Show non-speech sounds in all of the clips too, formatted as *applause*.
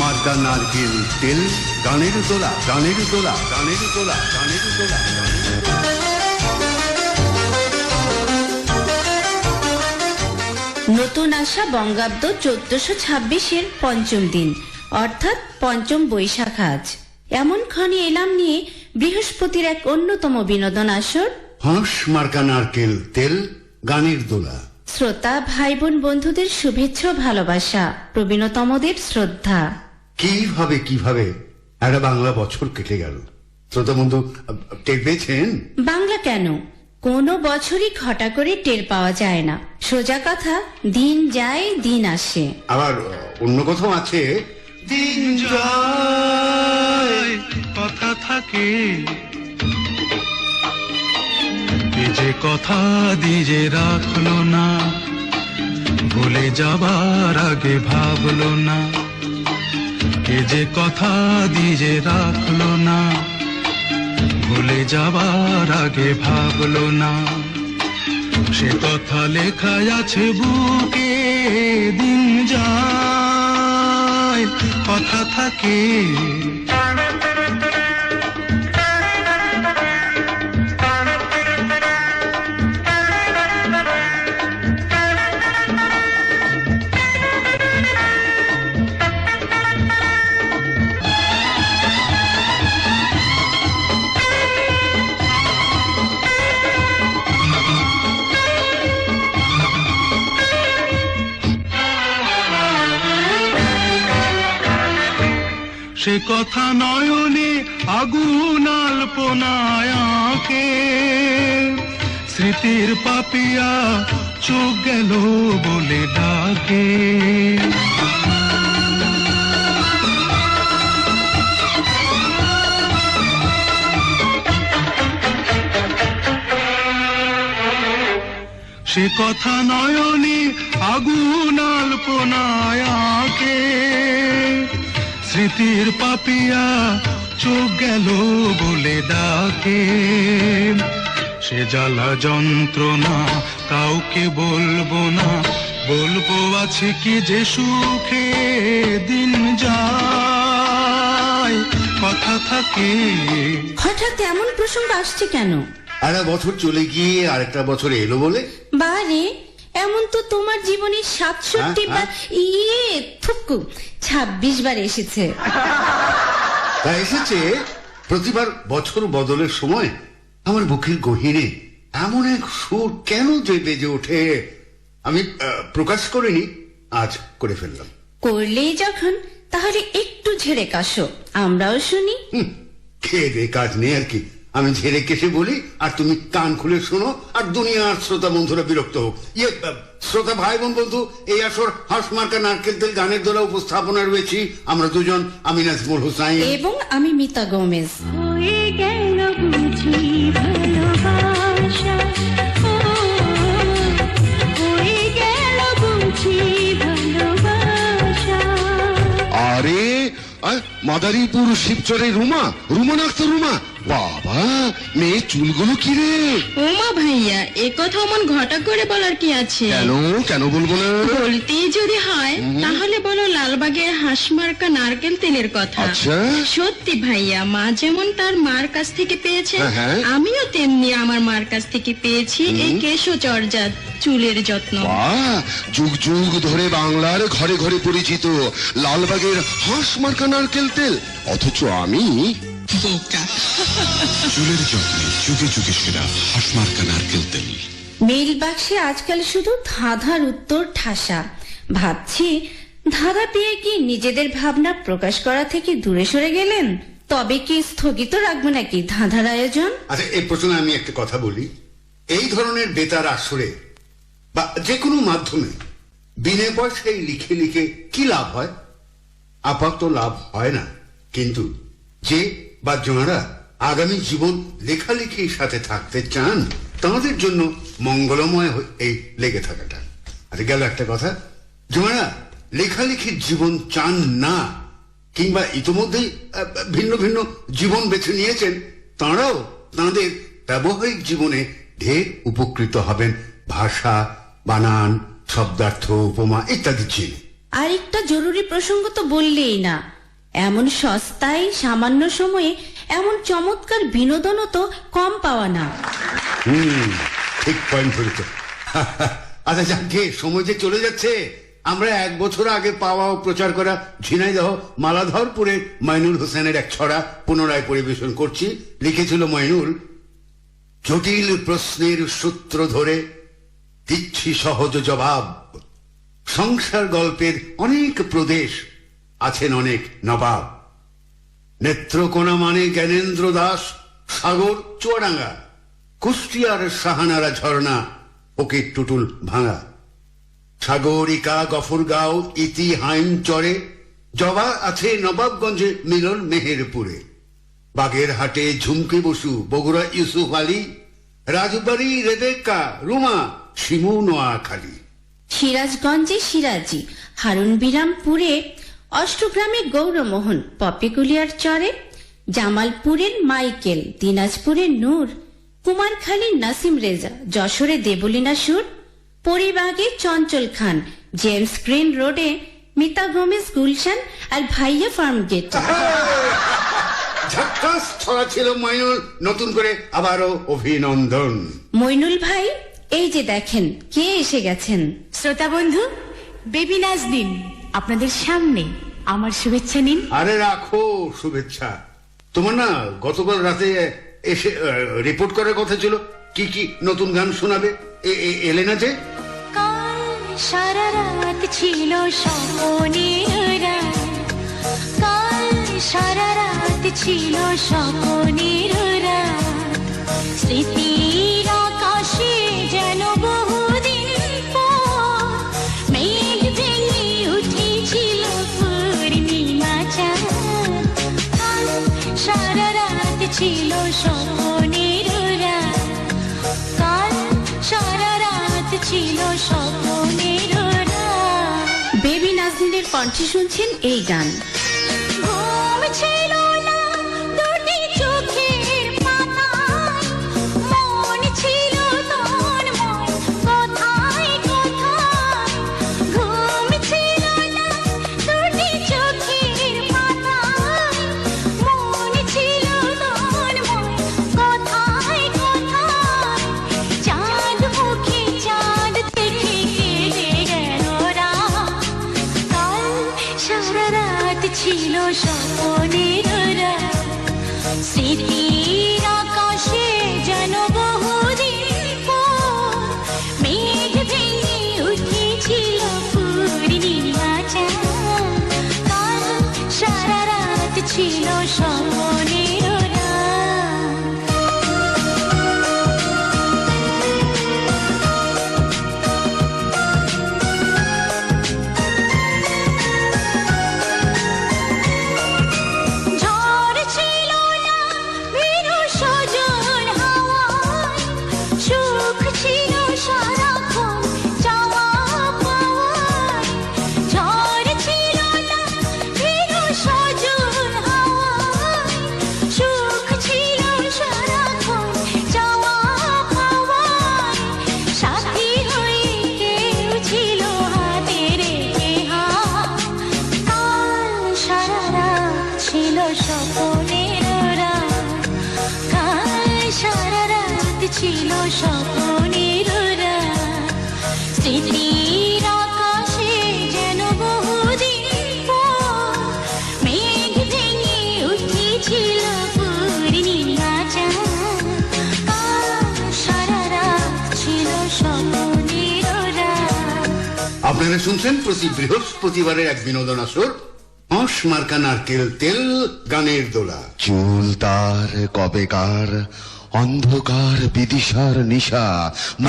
মার্কা নারকেল তেল গানের তোলা গানের তোলা গানের তোলা গানের তোলা নতুন আসা বঙ্গাব্দ চোদ্দশো ছাব্বিশের পঞ্চম দিন অর্থাৎ পঞ্চম বৈশাখ আজ। এমন ক্ষণে এলাম নিয়ে বৃহস্পতির এক অন্যতম বিনোদন আসর। হাঁস মার্কা নারকেল তেল গানের দোলা। শ্রোতা ভাই বোন বন্ধুদের শুভেচ্ছা ভালোবাসা। প্রবীণতমদের শ্রদ্ধা। কীভাবে কীভাবে? একটা বাংলা বছর কেটে গেল। শ্রোতা বন্ধু টের পেয়েছেন? বাংলা কেন? কোনো বছরই ঘটা করে টের পাওয়া যায় না। সোজা কথা দিন যায় দিন আসে। আবার অন্য কোথাও আছে? দিন যায় কথা থাকে। যে কথা দিজে রাখল না, ভুলে যাবার আগে ভাবলো না। এ যে কথা দিজে রাখল না, ভুলে যাবার আগে ভাবলো না। সে কথা লেখা আছে বুকে, দিন যায়, কথা থাকে। সে কথা নয়নে আগুন আল্পনায় স্মৃতির পাপিয়া চোখ গেল বলে ডাকে। সে কথা নয়নে আগুন আল্পনায় স্মৃতির পাপিয়া চোখ গেল বলে ডাকে। সে জ্বালা যন্ত্রণা কাউকে বলব না। বলব আছে কি যে সুখে দিন যায়। কথা থাকে। হঠাৎ এমন প্রসঙ্গ আসছে কেন? একটা বছর চলে গিয়ে আরেকটা বছর এলো বলে। বারে এমন তো তোমার জীবনে সাতষট্টি হ্যাঁ, বার ইয়ে থুকু ছাব্বিশ বার এসেছে। তা এসেছে প্রতিবার বছর বদলের সময় আমার বুকের গহিরে এমন এক সুর কেন যে বেজে ওঠে আমি প্রকাশ করিনি আজ করে ফেললাম। করলেই যখন তাহলে একটু ঝেড়ে কাশো আমরাও শুনি। খেয়ে দে কাজ নেই আর কি। আমি ঝেড়ে কেসে বলি আর তুমি কান খুলে শোনো আর দুনিয়ার শ্রোতা বন্ধুরা বিরক্ত হোক। ইয়ে শ্রোতা ভাই বোন বন্ধু এই আসর হাসমার্কা নারকেল তেল গানের দোলা উপস্থাপনা রয়েছি। আমরা দুজন আমি নাজমুল হুসাইন। এবং আমি মিতা গোমেজ। হয়ে গেল বুঝি ভালোবাসা। মাদারীপুর শিবচরে রুমা রুমা নাক্তার রুমা। বাবা মেয়ে চুলগুলো কি রে? ওমা ভাইয়া এ কথা অমন ঘটা করে বলার কি আছে? কেন কেন বলব না? বলতেই যদি হয় তাহলে বলো লালবাগের হাঁসমার্কা নারকেল তেলের কথা। আচ্ছা। সত্যি ভাইয়া মা যেমন তার মার কাছ থেকে পেয়েছে হ্যাঁ, হ্যাঁ। আমিও তেমনি আমার মার কাছ থেকে পেয়েছি এই কেশো চর্যা চুলের যত্ন। যুগ যুগ ধরে বাংলার ঘরে ঘরে পরিচিত লালবাগের হাঁস মার্কা নারকেল তেল। অথচ আমি চুলের যত্নে যুগে যুগে সেরা হাসমার্কা নারকেল তেল। মেইল বাক্সে আজকাল শুধু ধাঁধার উত্তর ঠাসা। ভাবছি ধাঁধা পেয়ে কি নিজেদের ভাবনা প্রকাশ করা থেকে দূরে সরে গেলেন? তবে কি স্থগিত রাখব নাকি ধাঁধার আয়োজন? আচ্ছা এই প্রশ্নে আমি একটা কথা বলি। এই ধরনের বেতার আসরে বা যে কোনো মাধ্যমে বিনে পয়সায় লিখে লিখে কি লাভ হয়? আপাতত লাভ হয় না। কিন্তু যে বা যাঁরা আগামী জীবন লেখালেখির সাথে থাকতে চান, তাদের জন্য মঙ্গলময় এই লেগে থাকাটা। আর গেল একটা কথা। যাঁরা লেখালেখির জীবন চান না, কিংবা ইতোমধ্যেই ভিন্ন ভিন্ন জীবন বেছে নিয়েছেন, তাঁরাও তাঁদের ব্যবহারিক জীবনে ঢের উপকৃত হবেন। ভাষা বানান শব্দার্থ উপমা ইত্যাদি চিনে। আরেকটা জরুরি প্রসঙ্গ তো বললেই না। এমন সস্তায় সামান্য সময়ে এমন চমৎকার বিনোদনও তো কম পাওয়া না। হুম ঠিক পয়েন্ট ধরেছ। *laughs* আচ্ছা যাকে সময় যে চলে যাচ্ছে আমরা এক বছর আগে পাওয়া ও প্রচার করা ঝিনাইদহ মালাধরপুরে মাইনুল হোসেনের এক ছড়া পুনরায় পরিবেশন করছি। লিখেছিল মাইনুল জটিল প্রশ্নের সূত্র ধরে দিচ্ছি সহজ জবাব। সংসার গল্পের অনেক প্রদেশ আছেন অনেক নবাব। নেত্রকোনা মানে জ্ঞানেন্দ্র দাস, সাগর চুয়াডাঙ্গা, কুষ্টিয়ার সাহানারা ঝর্ণা, ফকির টুটুল ভাঙা। সাগরিকা, গফরগাঁও, ইতি, হাইম চরে, জবা আছে নবাবগঞ্জে মিলন মেহেরপুরে। বাগেরহাটে ঝুমকি বসু, বগুড়া ইউসুফ আলী, রাজবাড়ি রেবেকা, রুমা শিমু নোয়াখালী সিরাজগঞ্জে সিরাজি হারুন বিরামপুরে অষ্টগ্রামে গৌরমোহন পপিকুলিয়ার চরে জামালপুরের মাইকেল দিনাজপুরের নূর কুমারখালীর নাসিম রেজা যশোরে দেবলীনা সুর পরিবাগে চঞ্চল খান জেমস গ্রিন রোডে মিতা গোমেজ গুলশান আর ভাইয়া ফার্ম গেট ঝাক্কাস ছড়া ছিল মাইনুল নতুন করে আবারও অভিনন্দন। মইনুল ভাই এই যে দেখেন কে এসে গেছেন? শ্রোতা বন্ধু বেবি নাজদিন আপনাদের সামনে আমার শুভেচ্ছা নিন। আরে রাখো শুভেচ্ছা। তোমার না গতকাল রাতে এসে রিপোর্ট করার কথা ছিল। কি কি নতুন গান শোনাবে? এ- এ- এলে না যে সারা রাত ছিল স্বপনের কাল সারা রাত ছিল স্বপনের রাত স্মৃতির কণ্ঠে শুনছেন এই গান। রাত ছিল স্বপনের স্বপনের স্মৃতির আকাশে যেন বহুদিন মেঘ ভেঙে উঠেছিল পূর্ণিমা সারা ছিল স্বপনের আপনারা শুনছেন প্রতি বৃহস্পতিবারের এক বিনোদন আসর। হাঁস মার্কা নারকেল তেল গানের দোলা। চুল তার কবেকার অন্ধকার বিদিশার নিশা।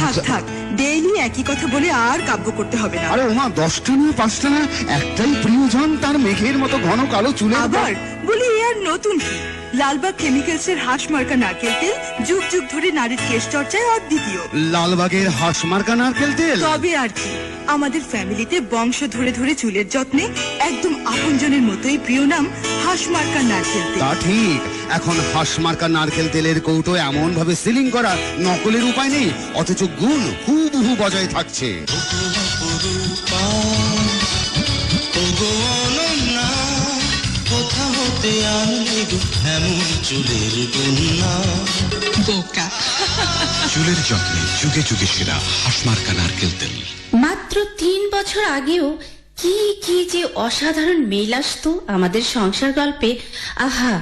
থাক থাক ডেইলি একই কথা বলে আর কাব্য করতে হবে না। আরে ওমা দশটা না পাঁচটা না? একটাই প্রিয়জন তার মেঘের মতো ঘন কালো চুলে আবার বলি এ আর নতুন কি? লালবাগ কেমিক্যালস এর হাঁস মার্কা নারকেল তেল যুগ যুগ ধরে নারীর কেশ চর্চায় অদ্বিতীয়। লালবাগের হাঁস মার্কা নারকেল তেল? তবে আর কি আমাদের ফ্যামিলিতে বংশ ধরে ধরে চুলের যত্নে একদম আপনজনের মতোই প্রিয় নাম হাঁস মার্কা নারকেল তেল। তা ঠিক। এখন হাঁসমার্কা নারকেল তেলের কৌটো এমন ভাবে সিলিং করা নকলের উপায় নেই অথচ গুণ হুবহু বজায় থাকছে। চুলের যত্নে যুগে যুগে সেরা হাসমার্কা নারকেল তেল। মাত্র তিন বছর আগেও কি কি যে অসাধারণ মেল আসতো আমাদের সংসার গল্পে। আহা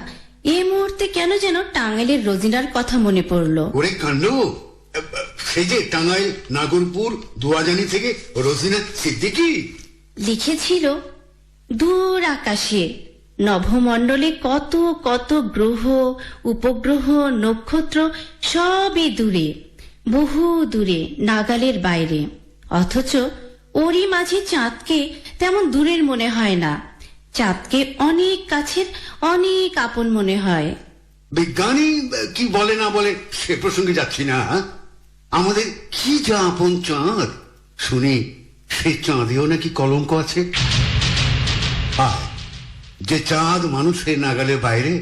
এ মুহূর্তে কেন যেন টাঙ্গাইলের রোজিনার কথা মনে পড়ল? ওরে কাণ্ড সেই যে টাঙ্গাইল নাগরপুর দুয়াজানি থেকে রোজিনা সিদ্দিকি? লিখেছিল দূর আকাশে নভমণ্ডলে কত কত গ্রহ উপগ্রহ নক্ষত্র সবই দূরে বহু দূরে নাগালের বাইরে। অথচ ওরই মাঝে চাঁদকে তেমন দূরের মনে হয় না। চাঁদকে অনেক কাছের অনেক আপন মনে হয়। বিজ্ঞানী কি বলে না বলে সে প্রসঙ্গে যাচ্ছি না আমাদের কি যা আপন চাঁদ? শুনি সে চাঁদেও নাকি কলঙ্ক আছে? যে চাঁদ মানুষের নাগালের বাইরে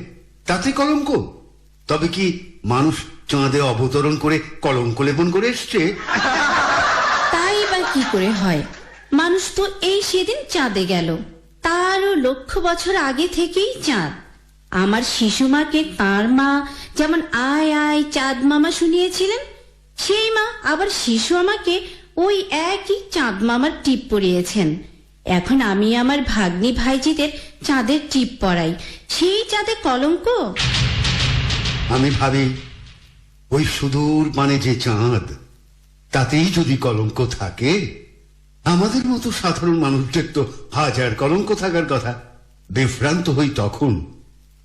তাতে কলঙ্ক। তবে কি মানুষ চাঁদে অবতরণ করে কলঙ্ক লেপন করে এসছে? তাই বা কি করে হয়? মানুষ তো এই সেদিন চাঁদে গেল। তারও লক্ষ বছর আগে থেকেই চাঁদ। আমার শিশু মাকে তাঁর মা যেমন আয় আয় চাঁদ মামা শুনিয়েছিলেন, সেই মা আবার শিশু আমাকে ওই একই চাঁদ মামার টিপ পরিয়েছেন। এখন আমি আমার ভাগ্নি ভাইজিদের চাঁদের টিপ পরাই। সেই চাঁদে কলঙ্ক? আমি ভাবি, ওই সুদূর মানে যে চাঁদ, তাতেই যদি কলঙ্ক থাকে আমাদের মতো সাধারণ মানুষদের তো হাজার কলঙ্ক থাকার কথা। বিভ্রান্ত হই তখন,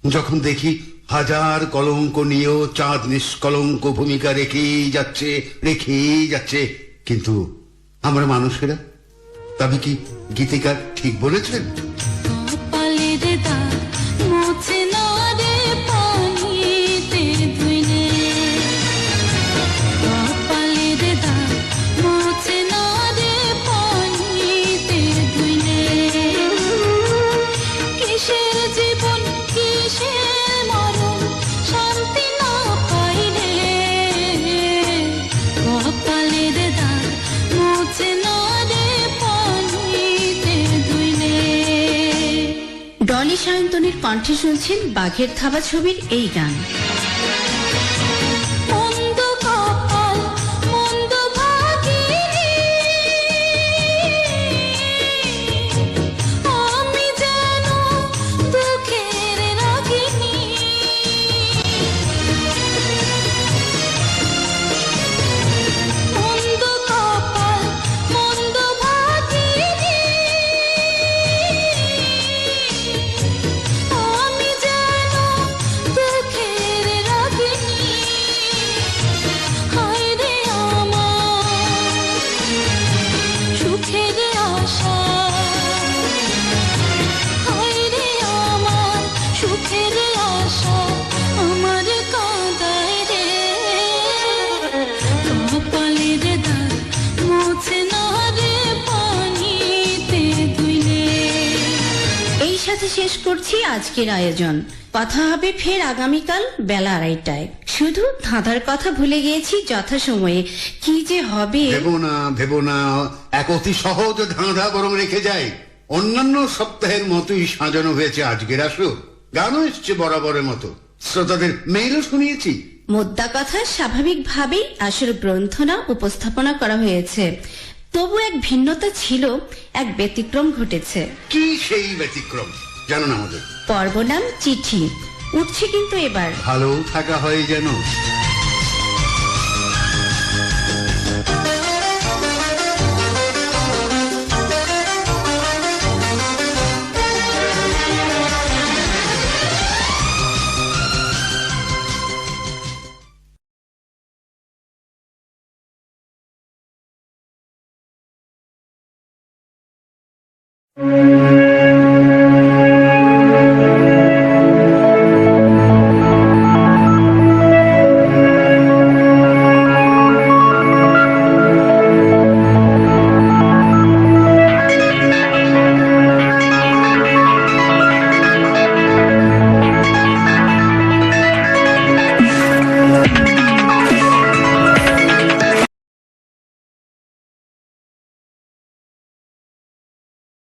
যখন দেখি হাজার কলঙ্ক নিয়েও চাঁদ নিষ্কলঙ্ক ভূমিকা রেখেই যাচ্ছে রেখেই যাচ্ছে। কিন্তু আমরা মানুষেরা, তবে কি গীতিকার ঠিক বলেছেন? কণ্ঠে শুনছেন বাঘের থাবা ছবির এই গান। করছি আজকের আয়োজন। কথা হবে ফের আগামীকাল বেলা আড়াইটায়। শুধু ধাঁধার কথা ভুলে গিয়েছি যথাসময়ে। কি যে হবে? ভেবো না ভেবো না এক অতি সহজ ধাঁধা বরং রেখে যায় অন্যান্য সপ্তাহের মতোই সাজানো হয়েছে আজকের আসর। গানও এসছে বরাবরের মতো। শ্রোতাদের মেইলও শুনিয়েছি। মোদ্দা কথা স্বাভাবিকভাবেই আসল গ্রন্থনা উপস্থাপনা করা হয়েছে। তবু এক ভিন্নতা ছিল এক ব্যতিক্রম ঘটেছে। কি সেই ব্যতিক্রম? জানো না আমাদের। পর্ব নাম চিঠি। উঠছে কিন্তু এবার। ভালো থাকা হয় যেন।